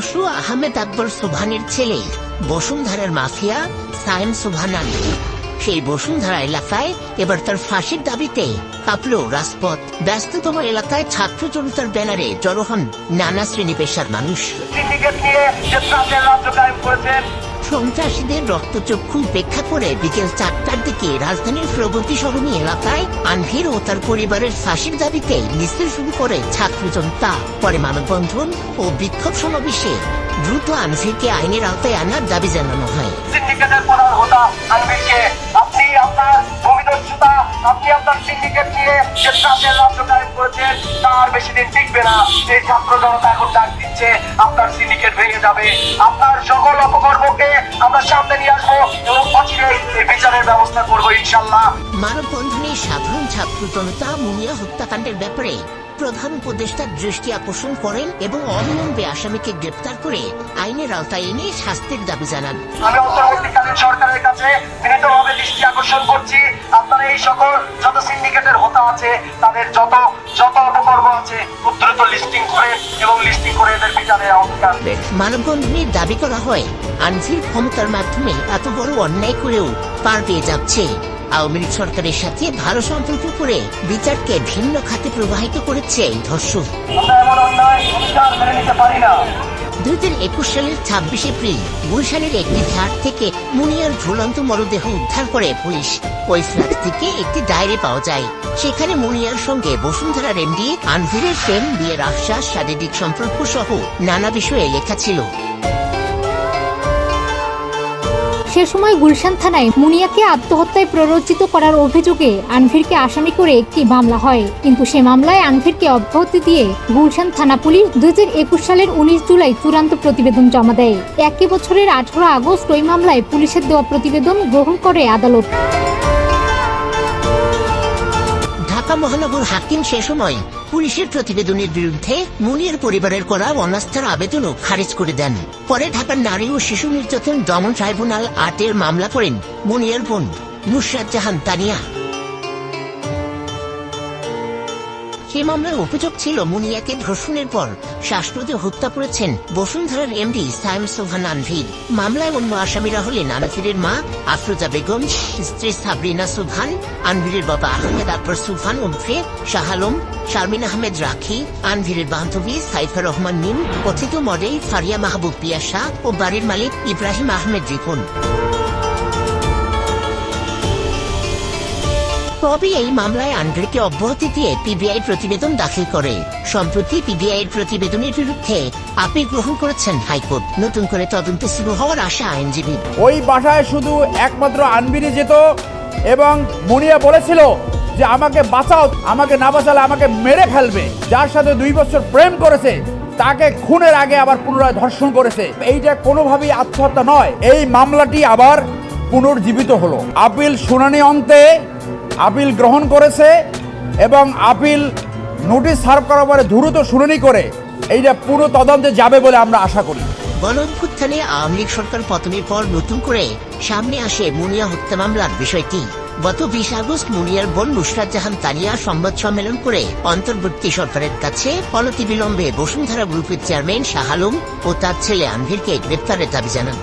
খসরু আহমেদ আকবর সোভানের ছেলে, বসুন্ধরার মাফিয়া সায়েম সুভানান সেই বসুন্ধারা এলাকায় এবার তার ফাঁসির দাবিতে কাঁপল রাজপথ। ব্যস্ততম এলাকায় ছাত্র জনতার ব্যানারে জড়ো হন নানা শ্রেণি পেশার মানুষ। সন্ত্রাসীদের রক্তচক্ষু উপেক্ষা করে বিকেল চারটার দিকে রাজধানীর প্রগতি সরণী এলাকায় আনভির ও তার পরিবারের ফাঁসির দাবিতে মিছিল শুরু করে ছাত্র জনতা। পরে মানববন্ধন ও বিক্ষোভ সমাবেশে দ্রুত আনভিরকে আইনের আওতায় আনার দাবি জানানো হয়। আপনার আপনার সিন্ডিকেট ভেঙে যাবে। আপনার সকল অপকর্মকে বিচারের ব্যবস্থা করব ইনশাল্লাহ। মানববন্ধনে সাধারণ ছাত্র জনতা মুনিয়া হত্যাকাণ্ডের ব্যাপারে প্রধান উপদেষ্টার দৃষ্টি আকর্ষণ করেন এবং অবিলম্বে আসামিকে গ্রেপ্তার করে আইনের আওতায় এনে শাস্তির দাবি জানান। আমি অন্তর্বর্তীকালীন সরকারের কাছে বিনীতভাবে দৃষ্টি আকর্ষণ করছি। আপনারা এই সকল যত সিন্ডিকেটের হোতা আছে তাদের যত যত অপকর্ম আছে খুব লিস্টিং করে এবং লিস্টিং করে এদের বিচারের আওতায় মানববন্ধনে দাবি করা হয় আনভির ক্ষমতার মাধ্যমে এত বড় অন্যায় করেও পার পেয়ে যাচ্ছে। আওয়ামী লীগ সরকারের সাথে ভালো সম্পর্ক করে বিচারকে ভিন্ন খাতে প্রবাহিত করেছে এই না দুই হাজার একুশ সালের ছাব্বিশে এপ্রিল গুলশানের একটি ঘাট থেকে মুনিয়ার ঝুলন্ত মরদেহ উদ্ধার করে পুলিশ। ওই ফ্ল্যাট থেকে একটি ডায়েরি পাওয়া যায়। সেখানে মুনিয়ার সঙ্গে বসুন্ধরার এমডি আনভিরের প্রেম, বিয়ের আশ্বাস, শারীরিক সম্পর্ক সহ নানা বিষয়ে লেখা ছিল। সে সময় গুলশান থানায় মুনিয়াকে আত্মহত্যায় প্ররোচিত করার অভিযোগে আনভিরকে আসামি করে একটি মামলা হয়। কিন্তু সে মামলায় আনভিরকে অব্যাহতি দিয়ে গুলশান থানা পুলিশ দু হাজার একুশ সালের উনিশ জুলাই চূড়ান্ত প্রতিবেদন জমা দেয়। একই বছরের আঠারো আগস্ট ওই মামলায় পুলিশের দেওয়া প্রতিবেদন গ্রহণ করে আদালত। ঢাকা মহানগর হাকিম সে সময় পুলিশের প্রতিবেদনের বিরুদ্ধে মুনির পরিবারের করা অনাস্থার আবেদনও খারিজ করে দেন। পরে ঢাকার নারী ও শিশু নির্যাতন দমন ট্রাইব্যুনাল আটের মামলা করেন মুনিয়ার বোন নুসরাত জাহান তানিয়া। সেই মামলার অভিযোগ ছিল মুনিয়াকে ধর্ষণের পর। শ্বাসরোধে হত্যা করেছেন বসুন্ধরার এমডি সায়েম সোহান আনভির। মামলায় অন্য আসামিরা হলেন আনভিরের মা, আফরোজা বেগম, স্ত্রী সাবরিনা সুবহান আনভিরের বাবা আহমেদ আকবর সুফান উমফে শাহ আলম, শারমিন আহমেদ রাখি, আনভিরের বান্ধবী সাইফা রহমান মিম, কথিত মডেল ফারিয়া মাহবুব পিয়াসা ও বাড়ির মালিক ইব্রাহিম আহমেদ রিপন। তবে এই মামলায় আন্ডারকে অব্যাহতি দিয়ে পিবিআই প্রতিবেদন দাখিল করে। সম্প্রতি পিবিআই প্রতিবেদনের বিরুদ্ধে আপিল গ্রহণ করেছেন হাইকোর্ট। নতুন করে তদন্ত শুরু হওয়ার আশা আইনজীবী। ওই বাসায় শুধু একমাত্র আনবিরি যেত এবং মুনিয়া বলেছিল যে আমাকে বাঁচাও, আমাকে না বাঁচালে আমাকে মেরে ফেলবে। যার সাথে দুই বছর প্রেম করেছে, তাকে খুনের আগে আবার পুনরায় ধর্ষণ করেছে। এইটা কোনোভাবেই আত্মহত্যা নয়। এই মামলাটি আবার পুনর্জীবিত হলো। আপিল শুনানি অন্তে আপিল গ্রহণ করেছে এবং আপিল নোটিশ সার্ভ করার পরে দ্রুত শুনানি করে এইটা পুরো তদন্তে যাবে বলে আমরা আশা করি। গণঅভ্যুত্থানে আওয়ামী লীগ সরকার পতনের পর নতুন করে সামনে আসে মুনিয়া হত্যা মামলার বিষয়টি। গত বিশ আগস্ট মুনিয়ার বোন নুসরাত জাহান তানিয়া সংবাদ সম্মেলন করে অন্তর্বর্তী সরকারের কাছে অনতিবিলম্বে বসুন্ধরা গ্রুপের চেয়ারম্যান শাহ আলম ও তার ছেলে আনভিরকে গ্রেপ্তারের দাবি জানান।